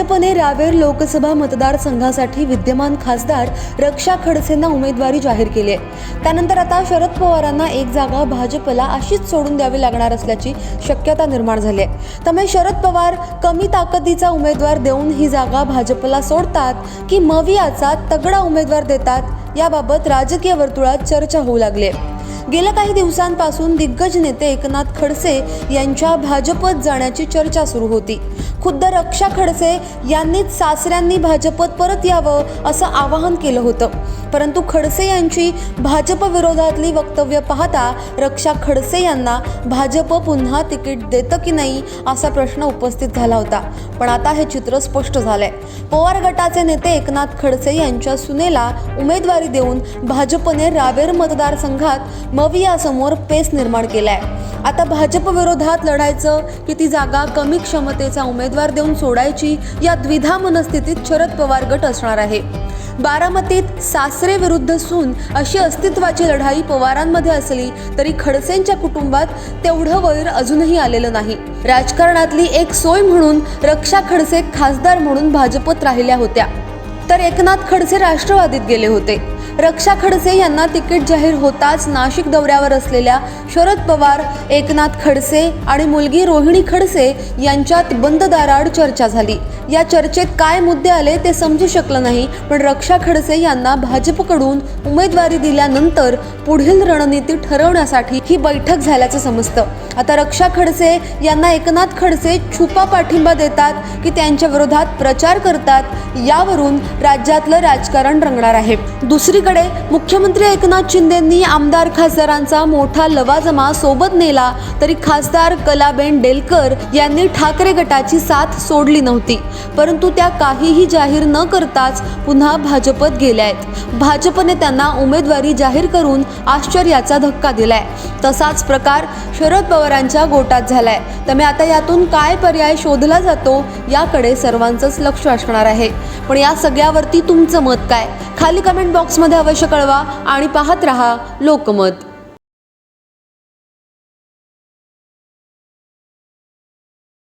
भाजपने रावेर लोकसभा मतदारसंघासाठी विद्यमान खासदार रक्षा खडसेंना उमेदवारी जाहीर केली आहे. त्यानंतर आता शरद पवारांना एक जागा भाजपला अशीच सोडून द्यावी लागणार असल्याची शक्यता निर्माण झाली आहे. त्यामुळे शरद पवार कमी ताकदीचा उमेदवार देऊन ही जागा भाजपला सोडतात की मवियाचा तगडा उमेदवार देतात याबाबत राजकीय वर्तुळात चर्चा होऊ लागली आहे. गेल्या काही दिवसांपासून दिग्गज नेते एकनाथ खडसे यांच्या भाजपत जाण्याची चर्चा सुरू होती. खुद्द रक्षा खडसे यांनीच सासऱ्यांनी भाजपत परत यावं असं आवाहन केलं होतं. परंतु खडसे यांची भाजप विरोधातली वक्तव्य पाहता रक्षा खडसे यांना भाजप पुन्हा तिकीट देतं की नाही असा प्रश्न उपस्थित झाला होता. पण आता हे चित्र स्पष्ट झालंय. पवार गटाचे नेते एकनाथ खडसे यांच्या सुनेला उमेदवारी देऊन भाजपने रावेर मतदारसंघात मवियासमोर पेस निर्माण केलाय. आता भाजप विरोधात लढायचं की ती जागा कमी क्षमतेचा उमेदवार देऊन सोडायची या द्विधा मनस्थितीत शरद पवार गट असणार आहे. बारामतीत सासरे विरुद्ध सून अशी अस्तित्वाची लढाई पवारांमध्ये असली तरी खडसेंच्या कुटुंबात तेवढं वैर अजूनही आलेलं नाही. राजकारणातली एक सोय म्हणून रक्षा खडसे खासदार म्हणून भाजपत राहिल्या होत्या. तर एकनाथ खडसे राष्ट्रवादीत गेले होते. रक्षा खडसे यांना तिकीट जाहीर होताच नाशिक दौऱ्यावर असलेल्या शरद पवार एकनाथ खडसे आणि मुलगी रोहिणी खडसे यांच्यात बंद दाराड चर्चा झाली. या चर्चेत काय मुद्दे आले ते समजू शकलं नाही पण रक्षा खडसे यांना भाजपकडून उमेदवारी दिल्यानंतर पुढील रणनीती ठरवण्यासाठी ही बैठक झाल्याचं समजतं. आता रक्षा खडसे यांना एकनाथ खडसे छुपा पाठिंबा देतात की त्यांच्या विरोधात प्रचार करतात यावरून राज्यातलं राजकारण रंगणार आहे. दुसरीकडे मुख्यमंत्री एकनाथ शिंदेंनी आमदार खासदारांचा मोठा लवाजमा सोबत नेला तरी खासदार कलाबेन डेलकर यांनी ठाकरे गटाची साथ सोडली नव्हती. परंतु त्या काहीही जाहीर न करताच पुन्हा भाजपत गेल्या आहेत. भाजपने त्यांना उमेदवारी जाहीर करून आश्चर्याचा धक्का दिलाय. तसाच प्रकार शरद पवारांच्या गोटात झालाय. त्यामुळे आता यातून काय पर्याय शोधला जातो याकडे सर्वांचंच लक्ष असणार आहे. पण या सगळ्यावरती तुमचं मत काय? खाली कमेंट बॉक्समध्ये अवश्य कळवा आणि पाहत रहा लोकमत.